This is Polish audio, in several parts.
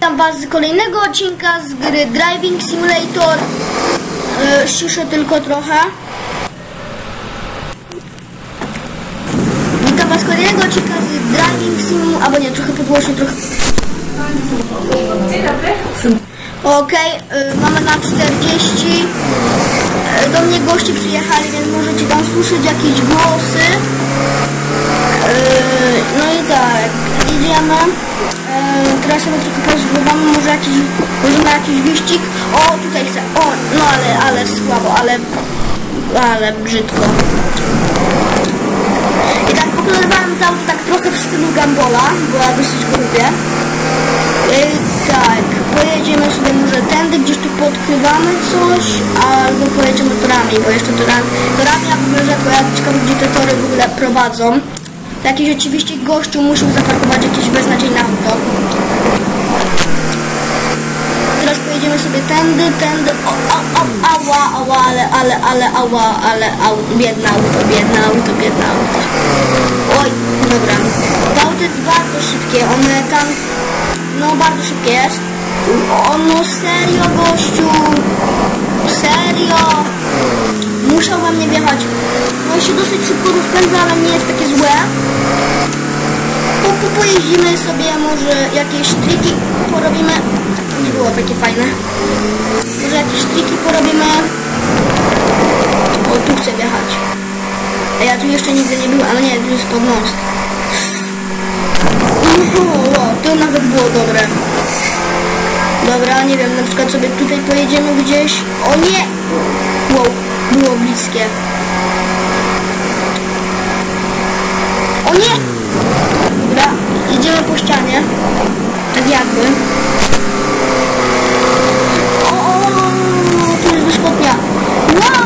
Witam Was z kolejnego odcinka z gry Driving Simulator. E, tylko trochę. Witam Was z kolejnego odcinka z Driving Simulator. Albo nie, trochę podgłośno, trochę. Dzień dobry. Okej, y, mamy na 40. Y, Do mnie goście przyjechali, więc możecie tam słyszeć jakieś głosy. Y, No i tak, idziemy. Teraz sobie trochę pozbywamy, może jakiś, na jakiś wyścig. O, tutaj chcę. O, no ale, ale słabo, ale, ale brzydko. I tak pokonywałem to auto tak trochę w stylu Gambola, była dosyć grubie. Yy, tak, pojedziemy sobie może tędy, gdzieś tu podkrywamy coś, albo pojedziemy torami, bo jeszcze torami, torami ja w ogóle ja ciekawe gdzie te tory w ogóle prowadzą. Jakiś oczywiście gościu musiał zaparkować jakieś beznadziejne auto. Teraz pojedziemy sobie tędy, tędy, o, o, o, ała, ała, ale, ale, ale, ała, ale, au, biedne auto, biedne auto, biedne auto. Oj, dobra. To auto jest bardzo szybkie, one tam, no bardzo szybkie jest. O, no serio, gościu, serio. Musiał we mnie wjechać. No się dosyć szybko rozpędza, ale nie jest takie złe. Po, po, pojeździmy sobie, może jakieś triki porobimy. Nie było takie fajne. Może jakieś triki porobimy. O, tu chcę wjechać. A ja tu jeszcze nigdy nie byłem, ale nie, tu jest pod most. Uhu, o, to nawet było dobre. Dobra, nie wiem, na przykład sobie tutaj pojedziemy gdzieś. O nie! Wow, było bliskie. O nie! Dobra, idziemy po ścianie. Tak jakby. O, o, o, tu jest wyskopnia. Wow!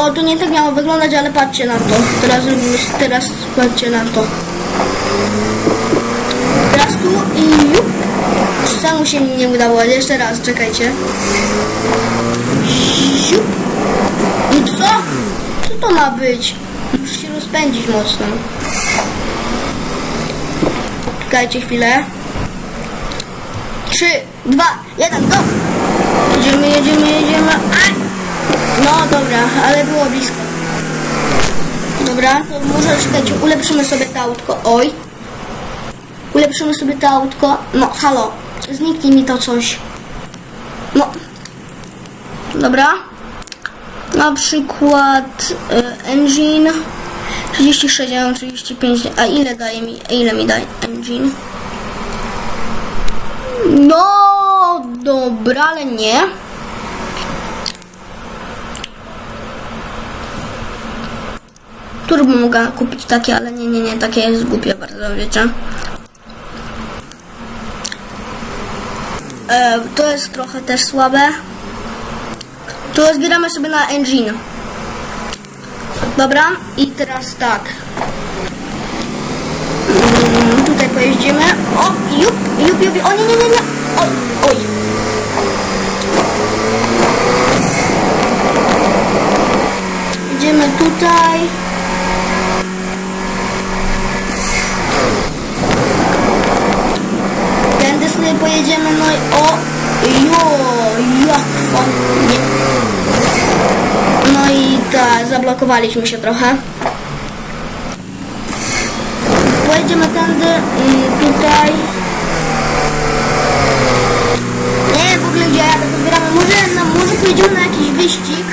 O, to nie tak miało wyglądać, ale patrzcie na to. Teraz, teraz patrzcie na to. Teraz tu i jup. Samo się nie udało, jeszcze raz, czekajcie. I co? Co to ma być? Muszę się rozpędzić mocno. Czekajcie chwilę. Trzy, dwa, jeden, go! Jedziemy, jedziemy, jedziemy. No dobra, ale było blisko. Dobra, to może czekajcie, ulepszymy sobie to autko. Oj. Ulepszymy sobie to autko. No, halo. Zniknie mi to coś. No. Dobra. Na przykład y, engine 36, ja mam 35. A ile daje mi, ile mi daje engine? No, dobra, ale nie. Turbo mogę kupić takie, ale nie, nie, nie, takie jest głupie bardzo, wiecie. E, to jest trochę też słabe. To zbieramy sobie na engine. Dobra, i teraz tak. Mm, tutaj pojeździmy. O, jup, jup, jup, o nie, nie, nie, nie. Oj, oj. Idziemy tutaj. Tędy sobie pojedziemy, no i o, jo, jak fajnie. No i tak, zablokowaliśmy się trochę. Pojedziemy tędy, tutaj. Nie, w ogóle gdzie ja tak zbieramy. Może, no, może pojedziemy na jakiś wyścig.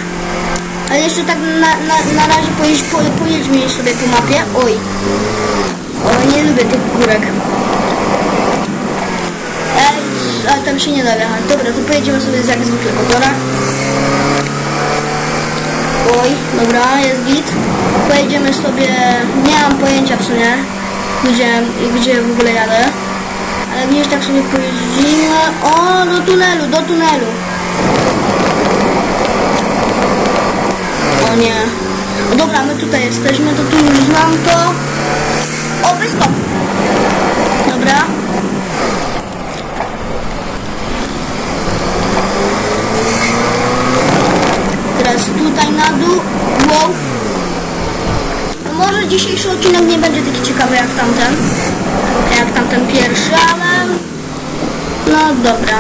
Ale jeszcze tak na, na, na razie pojedź, po, pojedźmy sobie po mapie. Oj. O, nie lubię tych górek. Ej, ale tam się nie da wjechać. Dobra, to pojedziemy sobie jak zwykle po. Oj, dobra, jest git. Pojedziemy sobie, nie mam pojęcia w sumie, gdzie, gdzie w ogóle jadę. Ale gdzieś tak sobie pojeździmy. O, do tunelu, do tunelu. O nie. Dobra, my tutaj jesteśmy, to tu już znam to. O, wyskok. Dobra. Teraz tutaj na dół. Wow. No może dzisiejszy odcinek nie będzie taki ciekawy jak tamten. Jak tamten pierwszy. Dobra.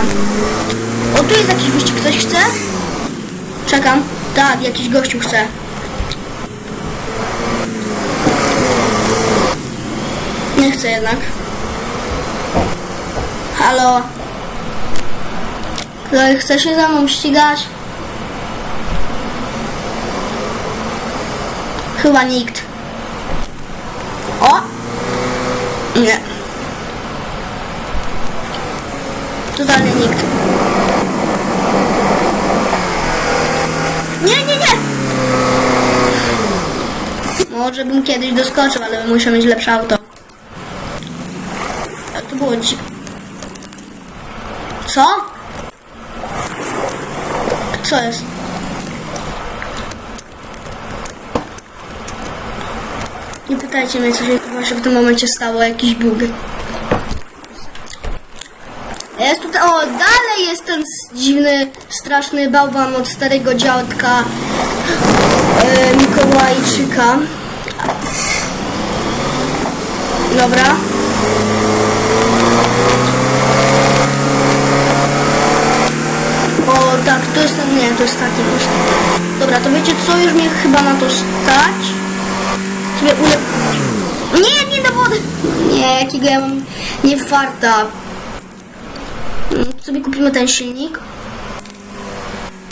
O, tu jest jakiś wyścig. Ktoś chce? Czekam. Tak, jakiś gościu chce. Nie chcę jednak. Halo? Ktoś chce się ze mną ścigać? Chyba nikt. O! Nie. Totalnie nikt. Nie, nie, nie! Może bym kiedyś doskoczył, ale muszę mieć lepsze auto. A to było. Co? Co jest? Nie pytajcie mnie, co się właśnie w tym momencie stało, jakiś bug. Jest tutaj, o, dalej jest ten dziwny, straszny bałwan od starego dziadka e, Mikołajczyka. Dobra. O, tak, to jest ten, nie, to jest taki. Dobra, to wiecie co, już mnie chyba na to stać. Sobie ule... Nie, nie do wody! Nie, jakiego ja mam nie farta. Mm, Sobie kupimy ten silnik.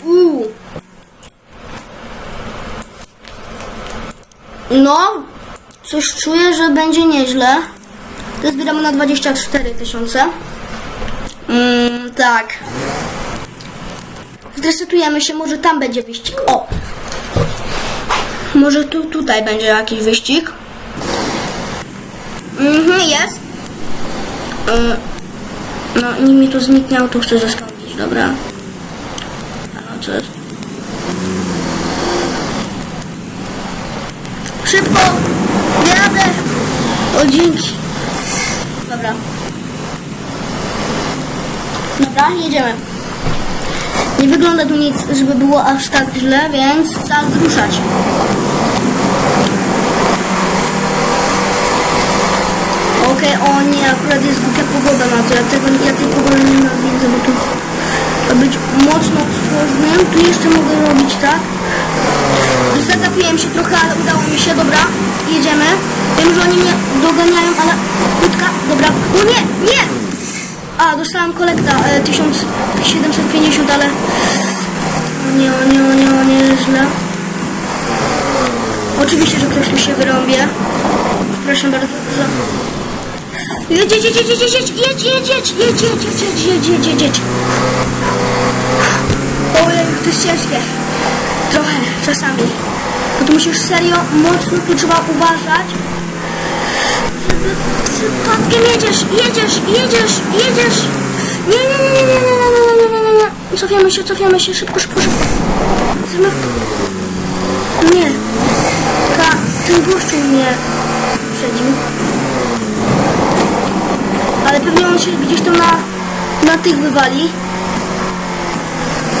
Uuu. No, coś czuję, że będzie nieźle. To zbieramy na 24 tysiące. Mm, tak. Zresetujemy się, może tam będzie wyścig. O! Może tu, tutaj będzie jakiś wyścig. Mhm, jest. Y, No, nim mi tu zniknął, to chcę zaskoczyć, dobra. A no, co jest? Szybko! Jadę! O, dzięki. Dobra. Dobra, jedziemy. Nie wygląda tu nic, żeby było aż tak źle, więc czas ruszać. Okej, o nie, akurat jest głupia pogoda na to. Ja, tego, ja tej pogody nie nienawidzę, bo tu trzeba być mocno ostrożnym. Tu jeszcze mogę robić tak. Zagapiłem się trochę, ale udało mi się, dobra. Jedziemy. Wiem, że oni mnie doganiają, ale krótka, dobra. O nie, nie! A, dostałam kolekta e, 1750, ale... Nie, nie, nie, nie, źle. Oczywiście, że ktoś tu się wyrąbie. Proszę bardzo. Jedź, jedź, jedź, jedź, jedź, jedź, jedź, jedź, jedź, jedź, jedź, jedź, jedź, jedź, jedź, jedź. Ojej, to jest ciężkie. Trochę, czasami. Bo tu musisz serio, mocno tu trzeba uważać. Żeby przypadkiem jedziesz, jedziesz, jedziesz, jedziesz. Nie, nie, nie, nie, nie, nie, nie, nie, nie, nie, nie. Cofiamy się, cofiamy się, szybko, szybko, szybko. Chcemy... Nie. Ta, ten gościu mnie przedził. Ale pewnie on się gdzieś tam na, na tych wywali.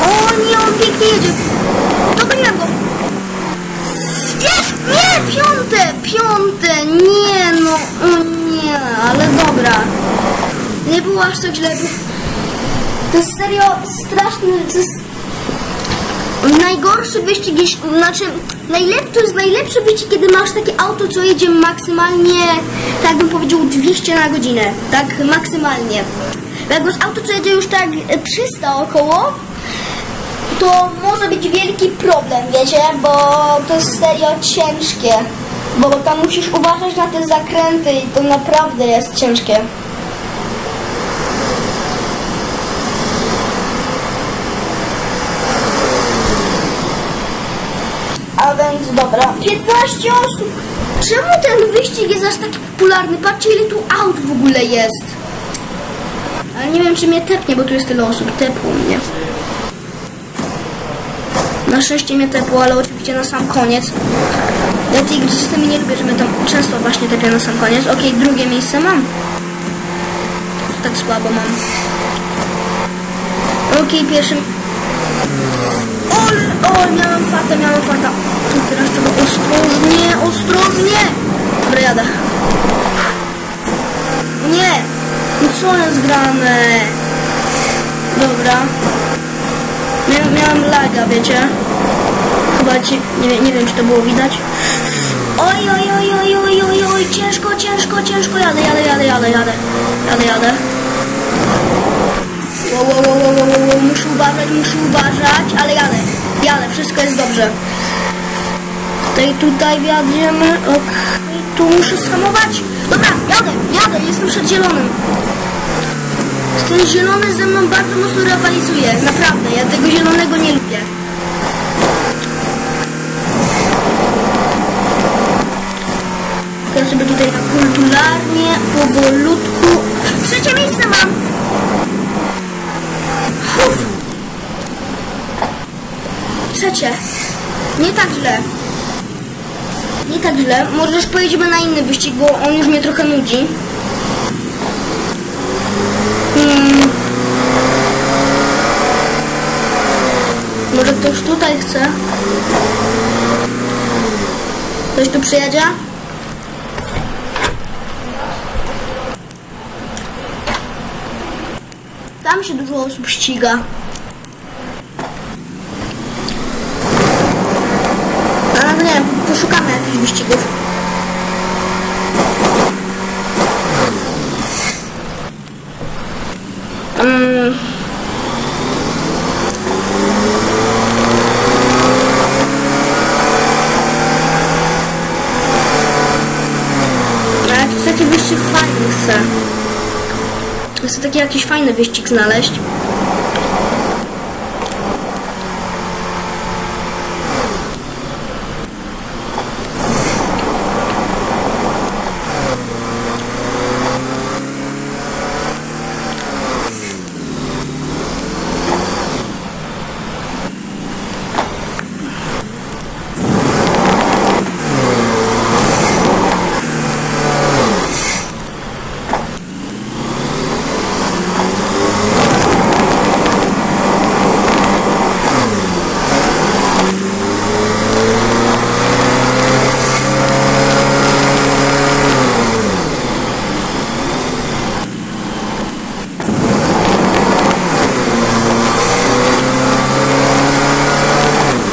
O nie, on pięknie jedzie. Dogoniłem go. Jest! Nie! Piąte! Piąte! Nie no! O nie, ale dobra. Nie było aż tak źle. To jest serio straszny... To jest najgorszy wyścig, znaczy najlepszy, to jest najlepszy wyścig, kiedy masz takie auto, co jedzie maksymalnie, tak bym powiedział, 200 na godzinę, tak maksymalnie. Jak masz auto, co jedzie już tak e, 300 około, to może być wielki problem, wiecie, bo to jest serio ciężkie. Bo tam musisz uważać na te zakręty i to naprawdę jest ciężkie. A więc dobra. 15 osób. Czemu ten wyścig jest aż taki popularny? Patrzcie ile tu aut w ogóle jest. Ale nie wiem czy mnie tepnie, bo tu jest tyle osób. Tepło mnie. Na szczęście mnie tepło, ale oczywiście na sam koniec. Tej gry systemy nie lubię, że tam często właśnie tepie na sam koniec. Okej, drugie miejsce mam. Tak słabo mam. Okej, pierwszy... O, o, miałem farta, miałem farta. Teraz trzeba ostrożnie, ostrożnie. Dobra, jadę. Nie. No co jest grane? Dobra. Miałem, miałem laga, wiecie? Chyba ci, nie, nie wiem, czy to było widać. Oj, oj, oj, oj, oj, oj, oj, ciężko, ciężko, ciężko, jadę, jadę, jadę, jadę, jadę, jadę, jadę. Wow, wow, wow, wow, wow, wow, muszę uważać, muszę uważać, ale jadę, jadę, wszystko jest dobrze. Tutaj, tutaj wjadziemy, okej, tu muszę skamować. Dobra, jadę, jadę, jestem przed zielonym. Ten zielony ze mną bardzo mocno rywalizuje, naprawdę, ja tego zielonego nie lubię. Tylko sobie tutaj tak kulturalnie, powolutku. Trzecie miejsce mam! Uff. Trzecie. Nie tak źle. Nie tak źle. Może pojedziemy na inny wyścig, bo on już mnie trochę nudzi. Hmm. Może ktoś tutaj chce? Ktoś tu przyjedzie? Tam się dużo osób ściga. A no nie poszukamy jakichś wyścigów. Mm. Ale to taki wyścig fajny chcę. Chcę taki jakiś fajny wyścig znaleźć.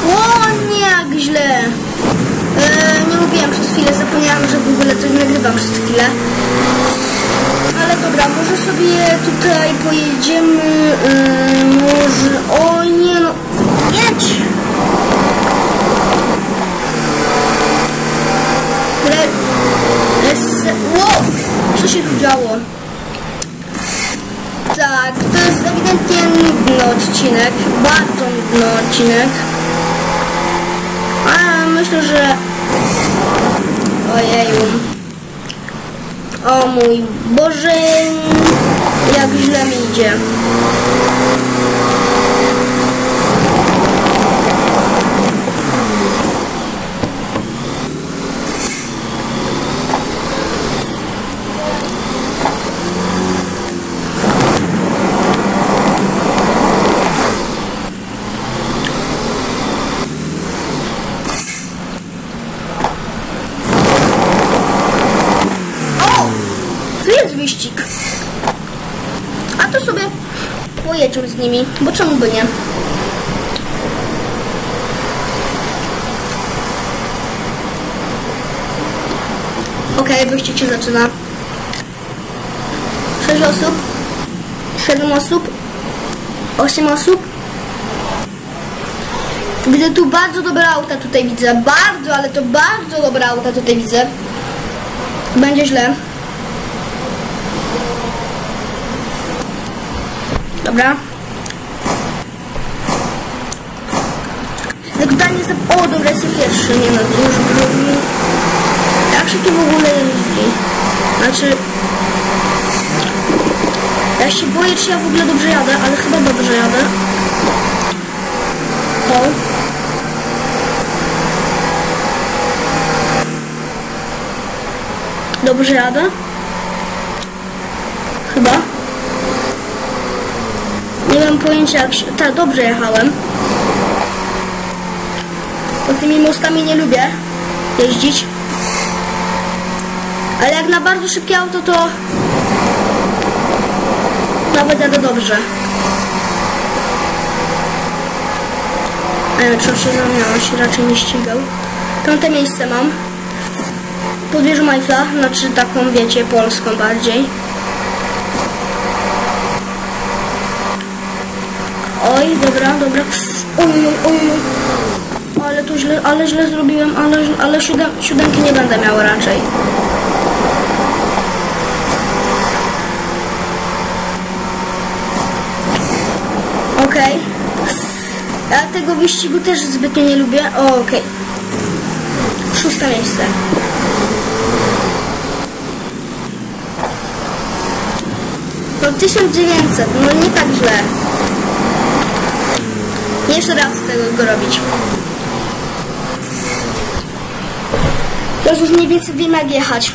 O nie, jak źle. E, nie mówiłam przez chwilę, zapomniałam, że w ogóle coś nagrywam przez chwilę. Ale dobra, może sobie tutaj pojedziemy. E, może. O nie no. Jedź! Le... Lese... Wow! Co się działo? Tak, to jest ewidentnie nudny odcinek, bardzo nudny odcinek. A myślę, że... Ojeju. O mój Boże, jak źle mi idzie. O! Tu jest wyścig. A to sobie pojedziemy z nimi, bo czemu by nie? Okej, wyścig się zaczyna. 6 osób, 7 osób, 8 osób. Widzę tu bardzo dobre auta tutaj widzę. Bardzo, ale to bardzo dobre auta tutaj widzę. Będzie źle. Dobra. Tylko danie za... O, dobra, jestem pierwszy. Nie to już drugi. Jak się tu w ogóle jeździ? Znaczy... Ja się boję, czy ja w ogóle dobrze jadę, ale chyba dobrze jadę. O. Dobrze jadę? Chyba. Nie mam pojęcia się... Tak, dobrze jechałem tymi mózgami nie lubię jeździć. Ale jak na bardzo szybkie auto, to nawet jadę dobrze. E, trzeba się zamieniać, raczej nie ścigał. Piąte miejsce mam. Podwieżę Majfla, znaczy taką, wiecie, polską bardziej. Oj, dobra, dobra. Oj, oj. Ale to źle, ale źle zrobiłem, ale, ale siódem, siódemki nie będę miał raczej. Okej. Ja tego wyścigu też zbytnio nie lubię. Okej. Szóste miejsce. No 1900, no nie tak źle. Jeszcze raz tego go robić. Już mniej więcej wiem jak jechać.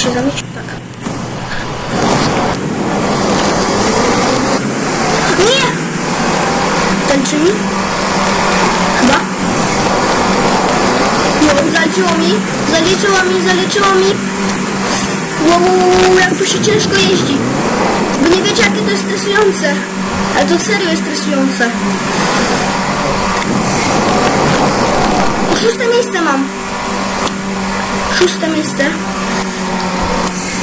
Muszę zabić? Tak. Nie! Tańczy mi? Chyba? No, zaliczyło mi, zaliczyło mi, zaliczyło mi. Wow, jak tu się ciężko jeździ. Bo nie wiecie, jakie to jest stresujące. Ale to serio jest stresujące. Szóste miejsce mam. Szóste miejsce.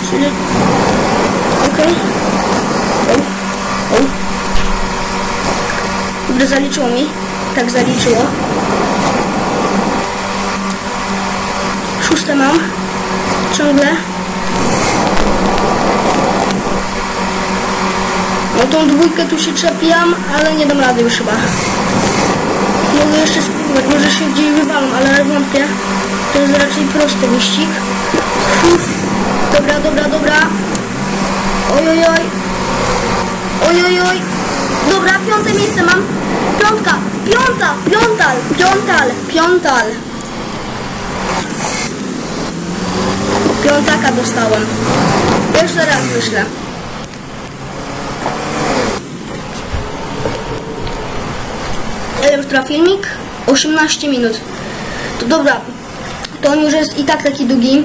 Czyli... Okej. Okay. Dobra, zaliczyło mi. Tak, zaliczyło. Szóste mam. Ciągle. No tą dwójkę tu się czepiam, ale nie dam rady już chyba. Mogę jeszcze spróbować, może się gdzieś wywalą, ale wątpię. To jest raczej prosty wyścig. Uf. Dobra, dobra, dobra. Oj, oj, oj. Oj, oj, oj. Dobra, piąte miejsce mam. Piątka, piąta, piątal, piątal, piątal. Piątaka dostałem. Jeszcze raz wyślę. Ile filmik? 18 minut. To dobra, to on już jest i tak taki długi.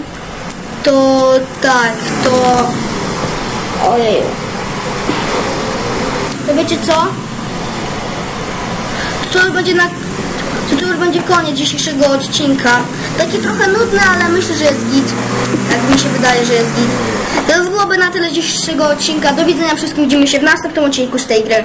To tak, to... Ojej. To wiecie co? To już będzie na... To już będzie koniec dzisiejszego odcinka. Taki trochę nudny, ale myślę, że jest git. Jak mi się wydaje, że jest git. To już byłoby na tyle dzisiejszego odcinka. Do widzenia wszystkim. Widzimy się w następnym odcinku z tej gry.